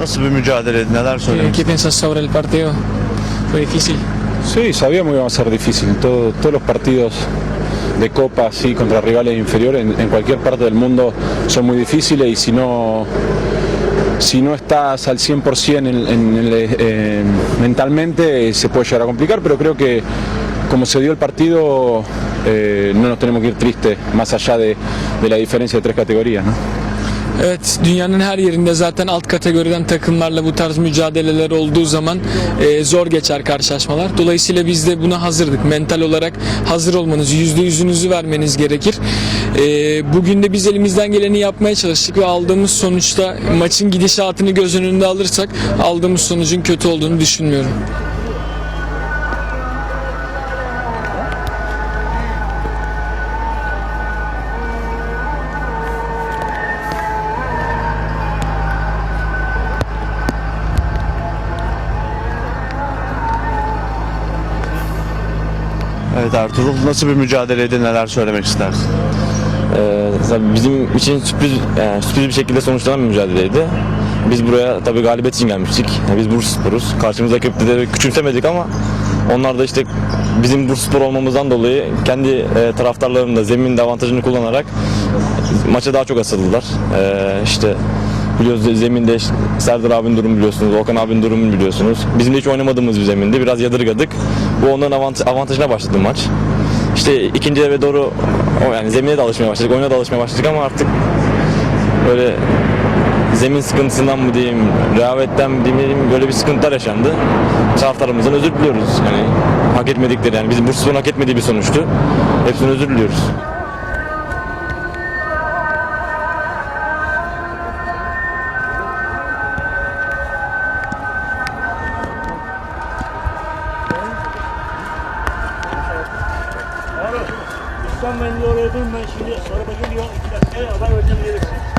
Nasıl bir mücadeleydi? Neler Eh, söylemek ¿Qué piensas sobre el partido? Fue difícil. Sí, sabíamos que iba a ser difícil. Todo- todos los partidos de Copa, así contra rivales inferiores, en, en cualquier parte del mundo son muy difíciles y si no, si no estás al 100% en, eh, mentalmente se puede llegar a complicar, pero creo que como se dio el partido eh, no nos tenemos que ir tristes más allá de, de la diferencia de tres categorías. ¿no? Evet, dünyanın her yerinde zaten alt kategoriden takımlarla bu tarz mücadeleler olduğu zaman e, zor geçer karşılaşmalar. Dolayısıyla biz de buna hazırdık. Mental olarak hazır olmanız, yüzde yüzünüzü vermeniz gerekir. E, bugün de biz elimizden geleni yapmaya çalıştık ve aldığımız sonuçta maçın gidişatını göz önünde alırsak aldığımız sonucun kötü olduğunu düşünmüyorum. Evet Ertuğrul nasıl bir mücadeleydi? Neler söylemek istersin? Ee, bizim için sürpriz yani sürpriz bir şekilde sonuçlanan bir mücadeleydi. Biz buraya tabii galibiyet için gelmiştik. Yani biz Bursaspor'uz. Karşımızdaki rakipleri küçümsemedik ama onlar da işte bizim Bursaspor olmamızdan dolayı kendi e, taraftarlarının da zemin de avantajını kullanarak maça daha çok asıldılar. Ee, işte biliyoruz zeminde Serdar abinin durumu biliyorsunuz, Okan abinin durumunu biliyorsunuz. Bizim de hiç oynamadığımız bir zeminde biraz yadırgadık. Bu onların avant- avantajına başladı maç. İşte ikinci eve doğru o yani zemine de alışmaya başladık, oyuna da alışmaya başladık ama artık böyle zemin sıkıntısından mı diyeyim, rehavetten mi diyeyim, böyle bir sıkıntılar yaşandı. Taraftarımızdan özür diliyoruz. Yani hak etmedikleri yani bizim Bursaspor'un hak etmediği bir sonuçtu. Hepsine özür diliyoruz. Sen ben oraya dur ben şimdi araba geliyor. İki dakika haber vereceğim gelirsin.